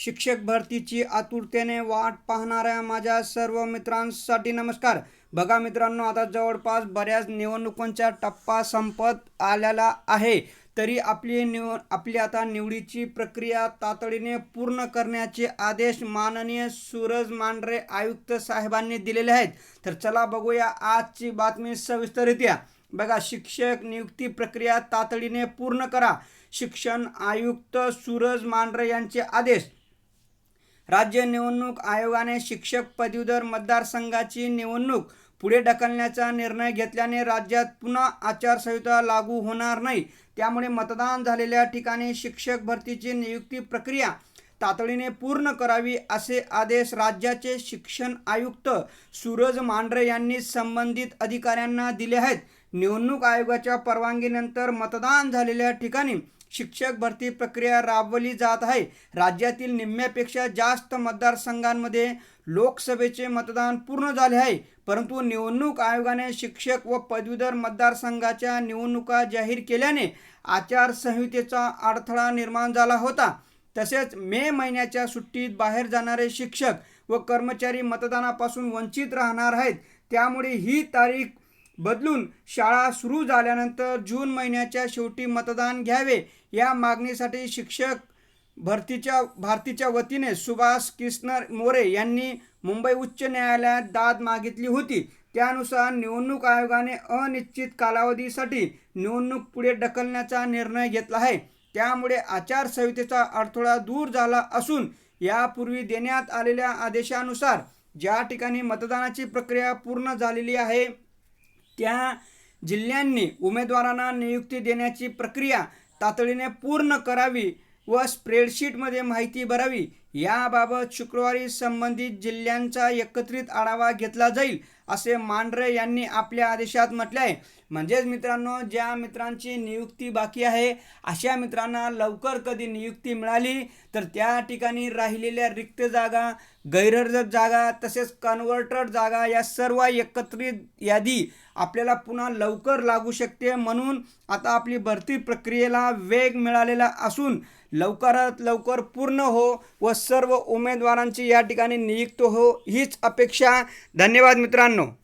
शिक्षक भरतीची आतुरतेने वाट पाहणाऱ्या माझ्या सर्व मित्रांसाठी नमस्कार. बघा मित्रांनो आता जवळपास बऱ्याच निवडणुकांचा टप्पा संपत आलेला आहे. तरी आपली निव आपली आता निवडीची प्रक्रिया तातडीने पूर्ण करण्याचे आदेश माननीय सूरज मांढरे आयुक्त साहेबांनी दिलेले आहेत. तर चला बघूया आजची बातमी सविस्तररित्या. बघा शिक्षक नियुक्ती प्रक्रिया तातडीने पूर्ण करा. शिक्षण आयुक्त सूरज मांढरे यांचे आदेश. राज्य निवडणूक आयोगाने शिक्षक पदवीधर मतदारसंघाची निवडणूक पुढे ढकलण्याचा निर्णय घेतल्याने राज्यात पुन्हा आचारसंहिता लागू होणार नाही. त्यामुळे मतदान झालेल्या ठिकाणी शिक्षक भरतीची नियुक्ती प्रक्रिया तातडीने पूर्ण करावी असे आदेश राज्याचे शिक्षण आयुक्त सूरज मांढरे यांनी संबंधित अधिकाऱ्यांना दिले आहेत. निवडणूक आयोगाच्या परवानगीनंतर मतदान झालेल्या ठिकाणी शिक्षक भरती प्रक्रिया राबवली जात आहे. राज्यातील निम्म्यापेक्षा जास्त मतदारसंघांमध्ये लोकसभेचे मतदान पूर्ण झाले आहे. परंतु निवडणूक आयोगाने शिक्षक व पदवीधर मतदारसंघाच्या निवडणुका जाहीर केल्याने आचारसंहितेचा अडथळा निर्माण झाला होता. तसेच मे महिन्याच्या सुट्टीत बाहेर जाणारे शिक्षक व कर्मचारी मतदानापासून वंचित राहणार आहेत. त्यामुळे ही तारीख बदलून शाळा सुरू झाल्यानंतर जून महिन्याच्या शेवटी मतदान घ्यावे. या मागणीसाठी शिक्षक भरतीच्या भारतीच्या वतीने सुभाष कृष्ण मोरे यांनी मुंबई उच्च न्यायालयात दाद मागितली होती. त्यानुसार निवडणूक आयोगाने अनिश्चित कालावधीसाठी निवडणूक पुढे ढकलण्याचा निर्णय घेतला आहे. त्यामुळे आचारसंहितेचा अडथळा दूर झाला असून यापूर्वी देण्यात आलेल्या आदेशानुसार ज्या ठिकाणी मतदानाची प्रक्रिया पूर्ण झालेली आहे त्या जिल्ह्यांनी उमेदवारांना नियुक्ती देण्याची प्रक्रिया तातडीने पूर्ण करावी व स्प्रेडशीटमध्ये माहिती भरावी याबाबत शुक्रवारी संबंधित जिल्ह्यांचा एकत्रित आढावा घेतला जाईल असे मांढरे यांनी आपल्या आदेशात म्हटले आहे म्हणजेच मित्रांनो ज्या मित्रांची नियुक्ती बाकी आहे अशा मित्रांना लवकर कधी नियुक्ती मिळाली तर त्या ठिकाणी राहिलेल्या रिक्त जागा गैरहजर जागा तसेच कन्व्हर्टर जागा या सर्व एकत्रित यादी आपल्याला पुन्हा लवकर लागू शकते म्हणून आता आपली भरती प्रक्रियेला वेग मिळालेला असून लवकरात लवकर पूर्ण हो व सर्व उमेदवारांची या ठिकाणी नियुक्त हो हीच अपेक्षा. धन्यवाद मित्रांनो.